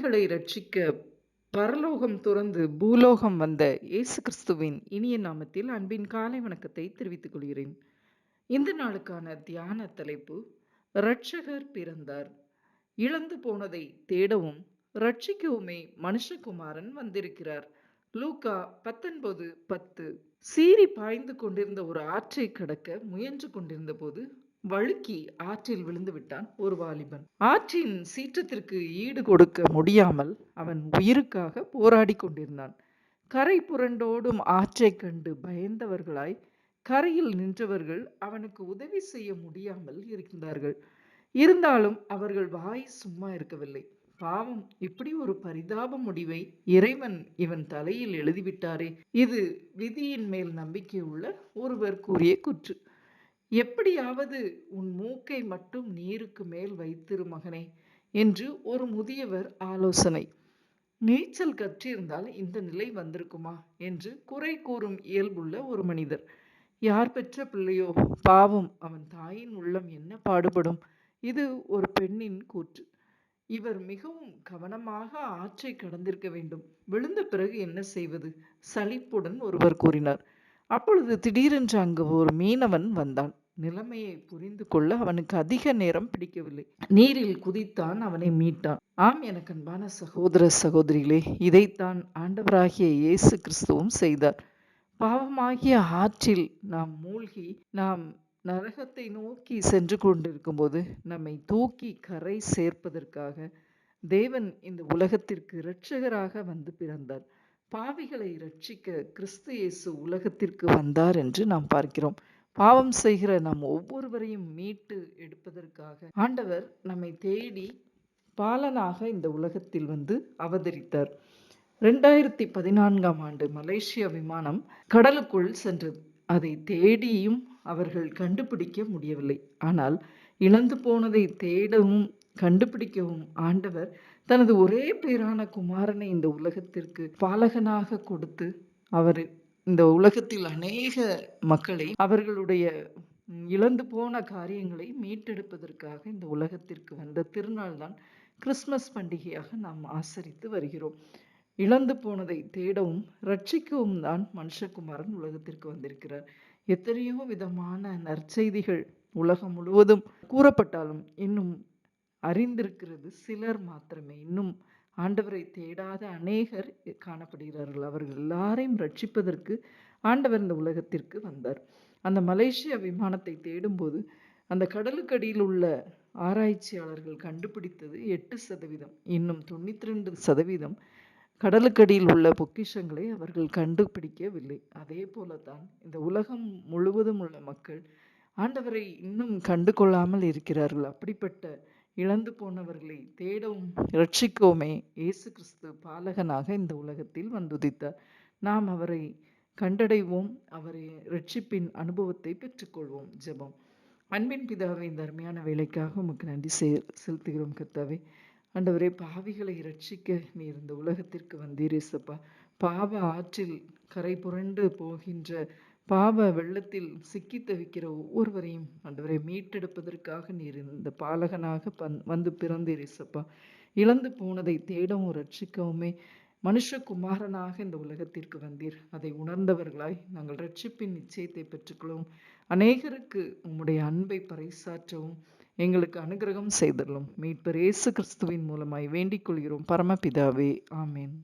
பாவிகளை ரட்சிக்க பரலோகம் துறந்து பூலோகம் வந்த இயேசு கிறிஸ்துவின் இனிய நாமத்தில் அன்பின் காலை வணக்கத்தை தெரிவித்துக் கொள்கிறேன். இந்த நாளுக்கான தியான தலைப்பு இரட்சகர் பிறந்தார். இழந்து போனதை தேடவும் ரட்சிக்கவுமே மனுஷகுமாரன் வந்திருக்கிறார். லூக்கா பத்தொன்பது பத்து. சீறி பாய்ந்து கொண்டிருந்த ஒரு ஆற்றை கடக்க முயன்று கொண்டிருந்த போது வழுக்கி ஆற்றில் விழுந்து விட்டான் ஒரு வாலிபன். ஆற்றின் சீற்றத்திற்கு ஈடு கொடுக்க முடியாமல் அவன் உயிருக்காக போராடி கொண்டிருந்தான். கரை புரண்டோடும் ஆற்றைக் கண்டு பயந்தவர்களாய் கரையில் நின்றவர்கள் அவனுக்கு உதவி செய்ய முடியாமல் இருந்தார்கள் இருந்தாலும் அவர்கள் வாய் சும்மா இருக்கவில்லை. பாவம் இப்படி ஒரு பரிதாப முடிவை இறைவன் இவன் தலையில் எழுதிவிட்டாரே. இது விதியின் மேல் நம்பிக்கை உள்ள ஒருவர் கூறிய குற்று. எப்படியாவது உன் மூக்கை மட்டும் நீருக்கு மேல் வைத்திரு மகனே என்று ஒரு முதியவர் ஆலோசனை. நீச்சல் கற்றிருந்தால் இந்த நிலை வந்திருக்குமா? என்று குறை கூறும் இயல்புள்ள ஒரு மனிதர். யார் பெற்ற பிள்ளையோ? பாவம் அவன் தாயின் உள்ளம் என்ன பாடுபடும்? இது ஒரு பெண்ணின் கூற்று. இவர் மிகவும் கவனமாக ஆற்றை கடந்திருக்க வேண்டும். விழுந்த பிறகு என்ன செய்வது? சலிப்புடன் ஒருவர் கூறினார். அப்பொழுது திடீரென்று அங்கு ஒரு மீனவன் வந்தான். நிலைமையை புரிந்து கொள்ள அவனுக்கு அதிக நேரம் பிடிக்கவில்லை. நீரில் குதித்தான் அவனை மீட்டான். ஆம் எனக்கு அன்பான சகோதர சகோதரிகளே இதைத்தான் ஆண்டவராகிய இயேசு கிறிஸ்துவும் செய்தார். பாவமாகிய ஆற்றில் நாம் மூழ்கி நாம் நரகத்தை நோக்கி சென்று கொண்டிருக்கும்போது நம்மை தூக்கி கரை சேர்ப்பதற்காக தேவன் இந்த உலகத்திற்கு இரட்சகராக வந்து பிறந்தார். பாவிகளை ரட்சிக்க கிறிஸ்து இயேசு உலகத்திற்கு வந்தார் என்று நாம் பார்க்கிறோம். பாவம் செய்கிற நாம் ஒவ்வொருவரையும் மீட்டு எடுப்பதற்காக ஆண்டவர் நம்மை தேடி பாலனாக இந்த உலகத்தில் வந்து அவதரித்தார். ரெண்டாயிரத்தி பதினான்காம் ஆண்டு மலேசியா விமானம் கடலுக்குள் சென்றது. அதை தேடியும் அவர்கள் கண்டுபிடிக்க முடியவில்லை. ஆனால் இழந்து போனதை தேடவும் கண்டுபிடிக்கவும் ஆண்டவர் தனது ஒரே பேரான குமாரனை இந்த உலகத்திற்கு பாலகனாக கொடுத்து அவர் இந்த உலகத்தில் அநேக மக்களை அவர்களுடைய இழந்து போன காரியங்களை மீட்டெடுப்பதற்காக இந்த உலகத்திற்கு வந்த திருநாள் தான் கிறிஸ்மஸ் பண்டிகையாக நாம் ஆசரித்து வருகிறோம். இழந்து போனதை தேடவும் ரட்சிக்கவும் தான் மனுஷகுமாரன் உலகத்திற்கு வந்திருக்கிறார். எத்தனையோ விதமான நற்செய்திகள் உலகம் முழுவதும் கூறப்பட்டாலும் இன்னும் அறிந்திருக்கிறது சிலர் மாத்திரமே. இன்னும் ஆண்டவரை தேடாத அநேகர் காணப்படுகிறார்கள். அவர்கள் எல்லாரையும் ரட்சிப்பதற்கு ஆண்டவர் இந்த உலகத்திற்கு வந்தார். அந்த மலேசியா விமானத்தை தேடும்போது அந்த கடலுக்கடியில் உள்ள ஆராய்ச்சியாளர்கள் கண்டுபிடித்தது எட்டு சதவீதம். இன்னும் தொண்ணூற்றி ரெண்டு சதவீதம் கடலுக்கடியில் உள்ள பொக்கிஷங்களை அவர்கள் கண்டுபிடிக்கவில்லை. அதே போலத்தான் இந்த உலகம் முழுவதும் உள்ள மக்கள் ஆண்டவரை இன்னும் கண்டு கொள்ளாமல் இருக்கிறார்கள். அப்படிப்பட்ட இழந்து போனவர்களை தேடவும் ரட்சிக்கவுமே இயேசு கிறிஸ்து பாலகனாக இந்த உலகத்தில் வந்துதித்தார். நாம் அவரை கண்டடைவோம் அவரை ரட்சிப்பின் அனுபவத்தை பெற்றுக்கொள்வோம். ஜெபம். அன்பின் பிதாவை இந்த அருமையான வேலைக்காக உமக்கு நன்றி செ செலுத்துகிறோம் கர்த்தாவே. ஆண்டவரே பாவிகளை ரட்சிக்க நீ இந்த உலகத்திற்கு வந்தீரேசப்பா பாவ ஆற்றில் கரை புரண்டு போகின்ற பாவ வெள்ளத்தில் சிக்கி தவிக்கிற ஒவ்வொருவரையும் ஆண்டவரை மீட்டெடுப்பதற்காக நீர் இந்த பாலகனாக பந் வந்து பிறந்தீரேசப்பா இழந்து போனதை தேடவும் ரட்சிக்கவுமே மனுஷகுமாரனாக இந்த உலகத்திற்கு வந்தீர். அதை உணர்ந்தவர்களாய் நாங்கள் ரட்சிப்பின் நிச்சயத்தை பெற்றுக்கொள்ளவும் அநேகருக்கு உம்முடைய அன்பை பறைசாற்றவும் எங்களுக்கு அனுகிரகம் செய்தரலும். மீட்பர் இயேசு கிறிஸ்துவின் மூலமாய் வேண்டிக் கொள்கிறோம். பரமபிதாவே ஆமேன்.